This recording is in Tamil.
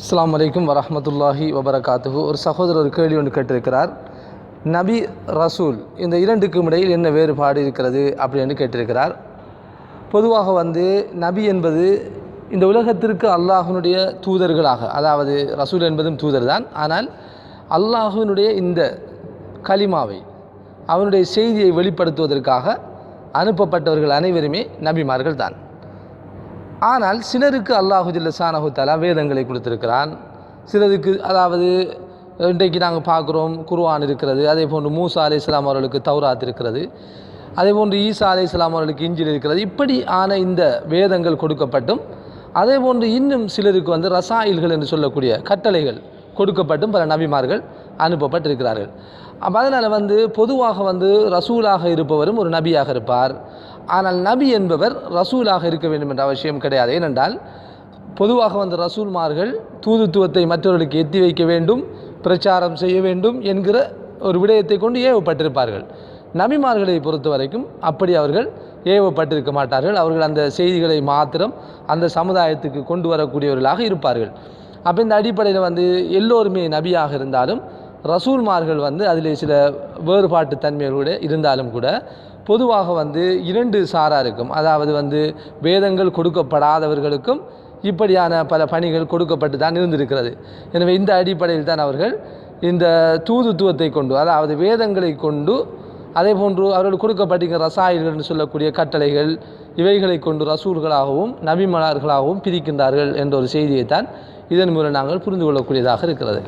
அஸ்லாம் அலைக்கும் வரமத்துல்லாஹி வபரகாத்துஹு. ஒரு சகோதரர் கேள்வி ஒன்று கேட்டிருக்கிறார். நபி ரசூல் இந்த இரண்டுக்கும் இடையில் என்ன வேறுபாடு இருக்கிறது அப்படின்னு கேட்டிருக்கிறார். பொதுவாக வந்து நபி என்பது இந்த உலகத்திற்கு அல்லாஹுனுடைய தூதர்களாக அதாவது ரசூல் என்பதும் தூதர் தான் ஆனால் அல்லாஹுனுடைய இந்த கலிமாவை அவனுடைய செய்தியை வெளிப்படுத்துவதற்காக அனுப்பப்பட்டவர்கள் அனைவருமே நபிமார்கள் தான் ஆனால் சிலருக்கு அல்லாஹு ஜில்லசானஹு தலா வேதங்களை கொடுத்துருக்கிறான். சிலருக்கு அதாவது இன்றைக்கு நாங்கள் பார்க்குறோம் குர்வான் இருக்கிறது அதே போன்று மூசா அலி இஸ்லாம் அவர்களுக்கு தௌராத் இருக்கிறது அதே போன்று ஈசா அலி இஸ்லாம் அவர்களுக்கு இஞ்சில் இருக்கிறது இப்படி ஆன இந்த வேதங்கள் கொடுக்கப்பட்டும் அதே போன்று இன்னும் சிலருக்கு வந்து ரசாயில்கள் என்று சொல்லக்கூடிய கட்டளைகள் கொடுக்கப்பட்டும் பல நபிமார்கள். அனுப்பப்பட்டிருக்கிறார்கள். அப்போ அதனால் வந்து பொதுவாக வந்து ரசூலாக இருப்பவரும் ஒரு நபியாக இருப்பார். ஆனால் நபி என்பவர் ரசூலாக இருக்க வேண்டும் என்ற அவசியம் கிடையாது. ஏனென்றால் பொதுவாக வந்து ரசூல்மார்கள் தூதுத்துவத்தை மற்றவர்களுக்கு எத்தி வைக்க வேண்டும் பிரச்சாரம் செய்ய வேண்டும் என்கிற ஒரு விடயத்தை கொண்டு ஏவப்பட்டிருப்பார்கள். நபிமார்களை பொறுத்த வரைக்கும் அப்படி அவர்கள் ஏவப்பட்டிருக்க மாட்டார்கள். அவர்கள் அந்த செய்திகளை மாத்திரம் அந்த சமுதாயத்துக்கு கொண்டு வரக்கூடியவர்களாக இருப்பார்கள். அப்போ இந்த அடிப்படையில் வந்து எல்லோருமே நபியாக இருந்தாலும் ரசூல்மார்கள் வந்து அதில் சில வேறுபாட்டு தன்மைகளோடு இருந்தாலும் கூட பொதுவாக வந்து இரண்டு சாராக இருக்கும். அதாவது வந்து வேதங்கள் கொடுக்கப்படாதவர்களுக்கும் இப்படியான பல பணிகள் கொடுக்கப்பட்டு தான் இருந்திருக்கிறது. எனவே இந்த அடிப்படையில் தான் அவர்கள் இந்த தூதுத்துவத்தை கொண்டு அதாவது வேதங்களை கொண்டு அதே போன்று அவர்கள் கொடுக்கப்பட்டிருக்கிற ரசாயல்கள்னு என்று சொல்லக்கூடிய கட்டளைகள் இவைகளை கொண்டு ரசூல்களாகவும் நபிமலர்களாகவும் பிரிக்கின்றார்கள் என்ற ஒரு செய்தியைத்தான் இதன் மூலம் நாங்கள் புரிந்து கொள்ளக்கூடியதாக இருக்கிறது.